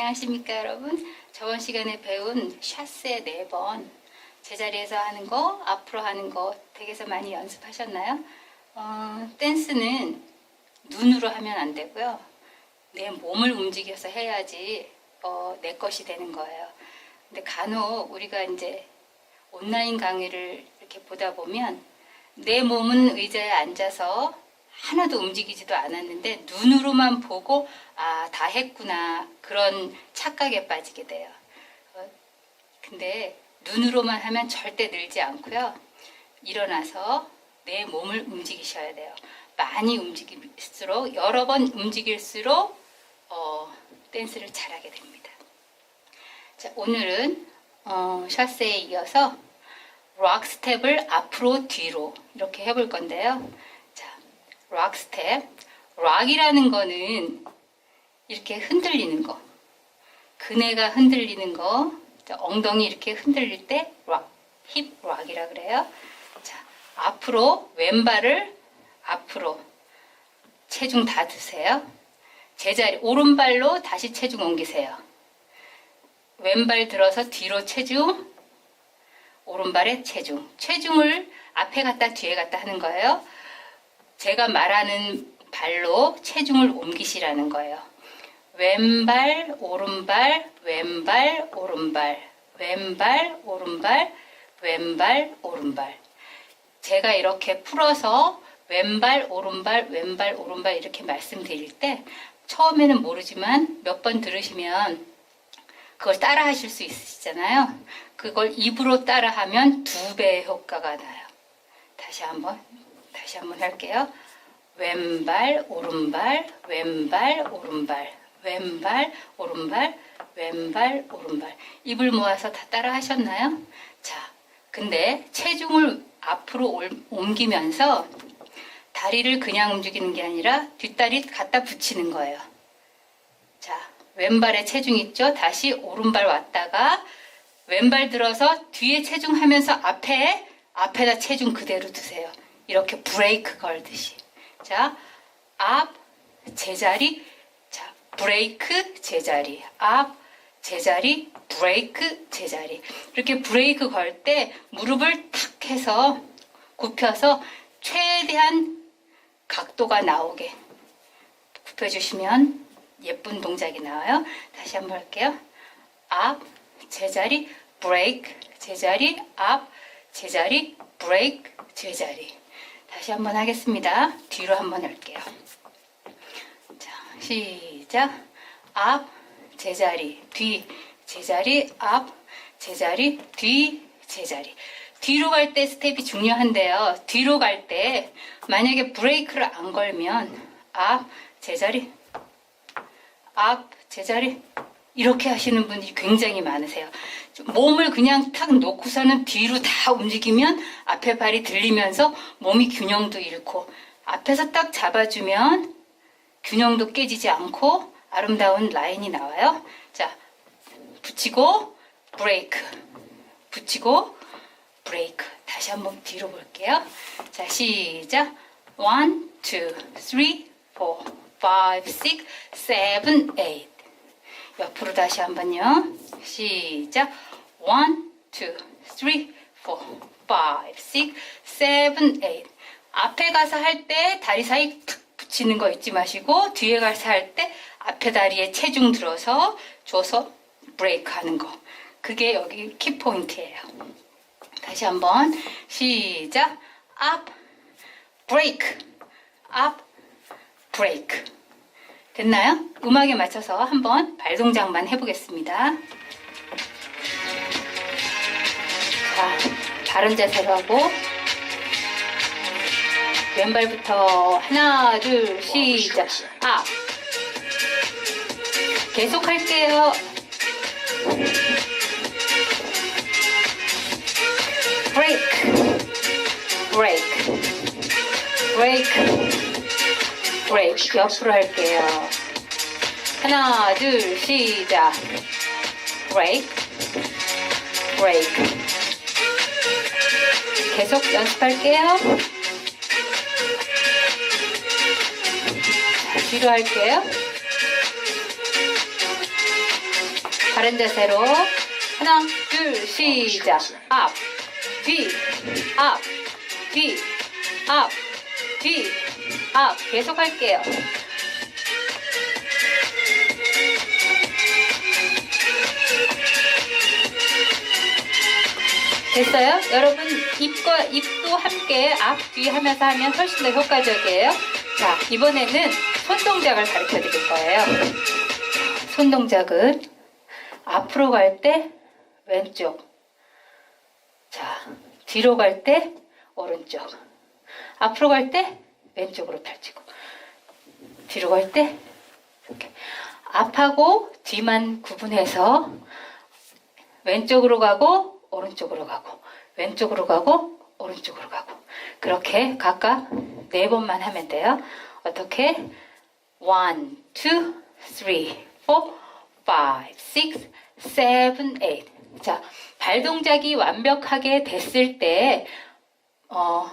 안녕하십니까 여러분. 저번 시간에 배운 샷세 4번. 제자리에서 하는 거 앞으로 하는 거 댁에서 많이 연습하셨나요? 어, 댄스는 눈으로 하면 안 되고요. 내 몸을 움직여서 해야지 어, 내 것이 되는 거예요. 근데 간혹 우리가 이제 온라인 강의를 이렇게 보다 보면 내 몸은 의자에 앉아서 하나도 움직이지도 않았는데 눈으로만 보고 아 다 했구나 그런 착각에 빠지게 돼요. 어, 근데 눈으로만 하면 절대 늘지 않고요. 일어나서 내 몸을 움직이셔야 돼요. 많이 움직일수록 여러 번 움직일수록 어, 댄스를 잘하게 됩니다. 자, 오늘은 어, 샷세에 이어서 락 스텝을 앞으로 뒤로 이렇게 해볼 건데요. 자, 락 스텝. 락이라는 거는 이렇게 흔들리는 거. 그네가 흔들리는 거. 자, 엉덩이 이렇게 흔들릴 때 락. 힙 락이라 그래요. 자, 앞으로 왼발을 앞으로 체중 다 드세요. 제자리 오른발로 다시 체중 옮기세요. 왼발 들어서 뒤로 체중, 오른발에 체중. 체중을 앞에 갔다 뒤에 갔다 하는 거예요. 제가 말하는 발로 체중을 옮기시라는 거예요. 왼발, 오른발, 왼발, 오른발, 왼발, 오른발, 왼발, 오른발. 제가 이렇게 풀어서 왼발, 오른발, 왼발, 오른발 이렇게 말씀드릴 때 처음에는 모르지만 몇 번 들으시면 그걸 따라 하실 수 있으시잖아요. 그걸 입으로 따라 하면 두 배의 효과가 나요. 다시 한번, 다시 한번 할게요. 왼발, 오른발, 왼발, 오른발, 왼발, 오른발, 왼발, 오른발. 입을 모아서 다 따라 하셨나요? 자, 근데 체중을 앞으로 올- 옮기면서 다리를 그냥 움직이는 게 아니라 뒷다리 갖다 붙이는 거예요. 자, 왼발에 체중 있죠? 다시 오른발 왔다가 왼발 들어서 뒤에 체중 하면서 앞에, 앞에다 체중 그대로 두세요. 이렇게 브레이크 걸듯이. 자, 앞, 제자리, 자, 브레이크, 제자리, 앞, 제자리, 브레이크, 제자리. 이렇게 브레이크 걸 때 무릎을 탁 해서 굽혀서 최대한 각도가 나오게 굽혀주시면 예쁜 동작이 나와요. 다시 한번 할게요. 앞, 제자리, 브레이크, 제자리, 앞, 제자리, 브레이크, 제자리. 다시 한번 하겠습니다. 뒤로 한번 할게요. 자, 시작. 앞, 제자리, 뒤, 제자리, 앞, 제자리, 뒤, 제자리. 뒤로 갈 때 스텝이 중요한데요. 뒤로 갈 때 만약에 브레이크를 안 걸면 앞, 제자리, 앞, 제자리 이렇게 하시는 분이 굉장히 많으세요. 몸을 그냥 탁 놓고서는 뒤로 다 움직이면 앞에 발이 들리면서 몸이 균형도 잃고 앞에서 딱 잡아주면 균형도 깨지지 않고 아름다운 라인이 나와요. 자, 붙이고 브레이크, 붙이고 브레이크. 다시 한번 뒤로 볼게요. 자, 시작. 1, 2, 3, 4, 5, 6, 7, 8. 옆으로 다시 한번요. 시작. 1, 2, 3, 4, 5, 6, 7, 8. 앞에 가서 할 때 다리 사이 탁 붙이는 거 잊지 마시고 뒤에 가서 할 때 앞에 다리에 체중 들어서 줘서 브레이크 하는 거. 그게 여기 키포인트예요. 다시 한번 시작. up, break, up, break. 됐나요? 음악에 맞춰서 한번 발 동작만 해보겠습니다. 자, 바른 자세로 하고 왼발부터 하나, 둘, 시작. up. 계속 할게요. Break. 옆으로 할게요. 하나, 둘, 시작. break, break. 계속 연습할게요. 자, 뒤로 할게요. 바른 자세로 하나 둘 시작 앞 뒤, 앞, 뒤, 앞, 뒤, 앞 계속 할게요. 됐어요? 여러분 입과 입도 함께 앞, 뒤 하면서 하면 훨씬 더 효과적이에요. 자, 이번에는 손 동작을 가르쳐 드릴 거예요. 손 동작은 앞으로 갈 때 왼쪽. 자, 뒤로 갈 때 오른쪽. 앞으로 갈 때 왼쪽으로 펼치고. 뒤로 갈 때 이렇게. 앞하고 뒤만 구분해서 왼쪽으로 가고 오른쪽으로 가고 왼쪽으로 가고 오른쪽으로 가고 그렇게 각각 네 번만 하면 돼요. 어떻게? One, two, three, four, five, six, seven, eight. 자, 발 동작이 완벽하게 됐을 때, 어,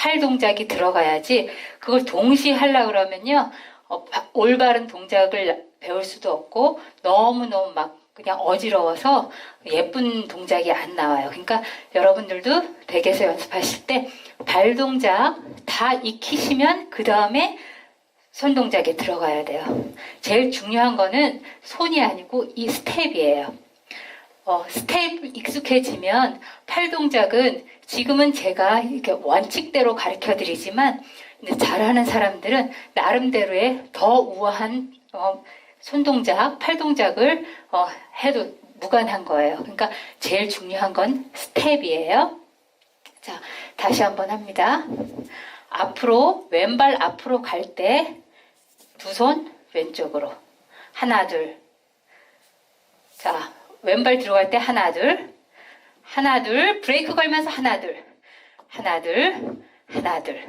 팔 동작이 들어가야지 그걸 동시에 하려 그러면요, 어, 바- 올바른 동작을 배울 수도 없고 너무너무 막 그냥 어지러워서 예쁜 동작이 안 나와요. 그러니까 여러분들도 댁에서 연습하실 때 발 동작 다 익히시면 그 다음에 손 동작에 들어가야 돼요. 제일 중요한 거는 손이 아니고 이 스텝이에요. 어, 스텝 익숙해지면 팔 동작은 지금은 제가 이렇게 원칙대로 가르쳐 드리지만 잘하는 사람들은 나름대로의 더 우아한 어, 손 동작, 팔 동작을 어, 해도 무관한 거예요. 그러니까 제일 중요한 건 스텝이에요. 자, 다시 한번 합니다. 앞으로 왼발 앞으로 갈 때 두 손 왼쪽으로 하나 둘. 자, 왼발 들어갈 때 하나 둘. 하나 둘 브레이크 걸면서 하나 둘. 하나 둘. 하나 둘.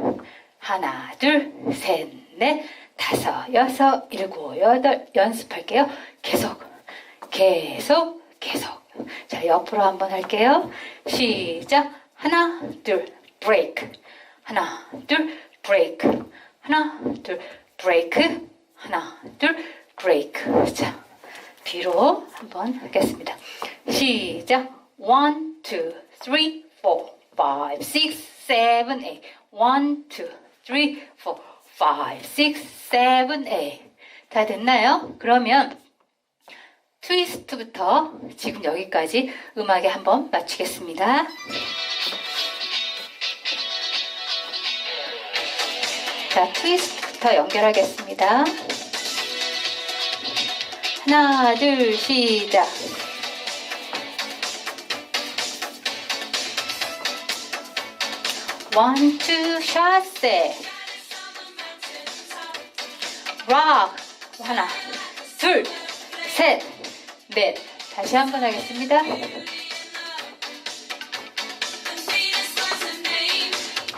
하나 둘. 셋, 넷, 다섯, 여섯, 일곱, 여덟 연습할게요. 계속. 계속 계속. 자, 옆으로 한번 할게요. 시작. 하나, 둘, 브레이크. 하나, 둘, 브레이크. 하나, 둘, 브레이크. 하나, 둘, 브레이크. 자, 뒤로 한번 하겠습니다. 시작. One, two, three, four, five, six, seven, eight. One, two, three, four, five, six, seven, eight. 다 됐나요? 그러면 트위스트부터 지금 여기까지 음악에 한번 맞추겠습니다. 자, 트위스트부터 연결하겠습니다. 하나, 둘, 시작. 원, 투, 샷세. 락. 하나, 둘, 셋, 넷. 다시 한번 하겠습니다.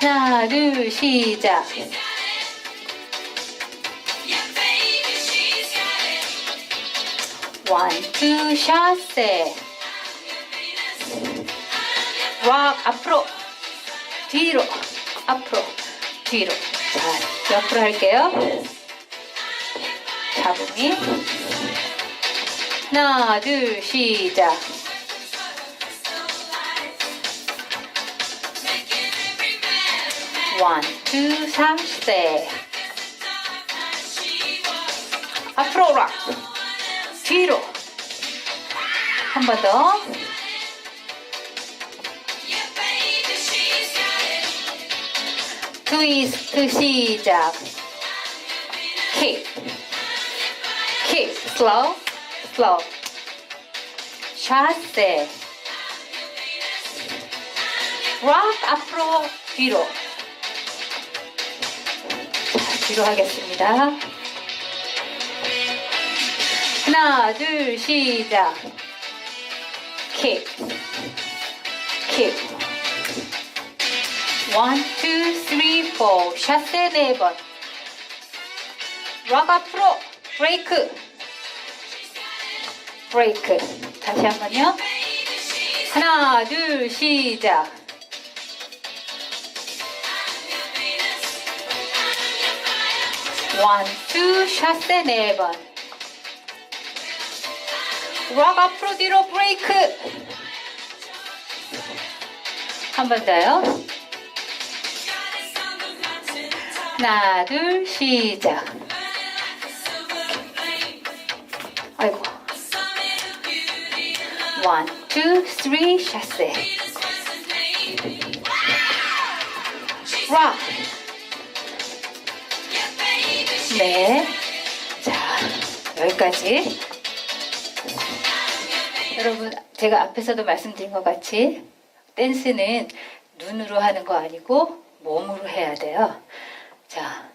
하나, 둘, 시작. 원, 투, 샷세. 락 앞으로, 뒤로, 앞으로, 뒤로. 자, 옆으로 할게요. 잡음이. 하나, 둘, 시작. 원, 투, 삼, 세. 앞으로 락. 뒤로. 한 번 더. 트위스트 시작. 킥. 킥. 슬로우. 슬로우. 샷세. 락 앞으로 뒤로. 자, 뒤로 하겠습니다. 하나, 둘, 시작. 킥. 킥. 원, 투, 쓰리, 포. 샷세 네 번. 락 앞으로. 브레이크. 브레이크. 다시 한 번요. 하나, 둘, 시작. 원, 투, 샷세 네 번. 락 앞으로 뒤로 브레이크. 한 번 더요. 하나, 둘, 시작. 아이고. One, two, three, 샤세. 락. 네. 자, 여기까지. 여러분, 제가 앞에서도 말씀드린 것 같이 댄스는 눈으로 하는 거 아니고 몸으로 해야 돼요. 자,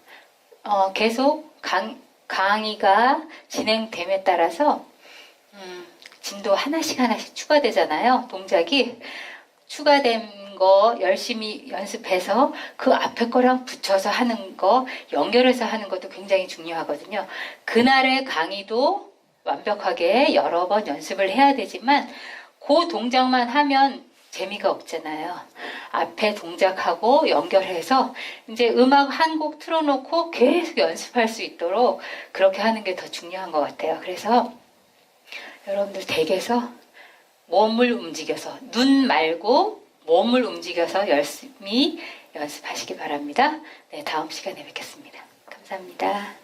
어, 계속 강, 강의가 진행됨에 따라서 음, 진도 하나씩 하나씩 추가되잖아요. 동작이 추가된 거 열심히 연습해서 그 앞에 거랑 붙여서 하는 거 연결해서 하는 것도 굉장히 중요하거든요. 그날의 강의도 완벽하게 여러 번 연습을 해야 되지만 그 동작만 하면 재미가 없잖아요. 앞에 동작하고 연결해서 이제 음악 한 곡 틀어놓고 계속 연습할 수 있도록 그렇게 하는 게 더 중요한 것 같아요. 그래서 여러분들 댁에서 몸을 움직여서 눈 말고 몸을 움직여서 열심히 연습하시기 바랍니다. 네, 다음 시간에 뵙겠습니다. 감사합니다.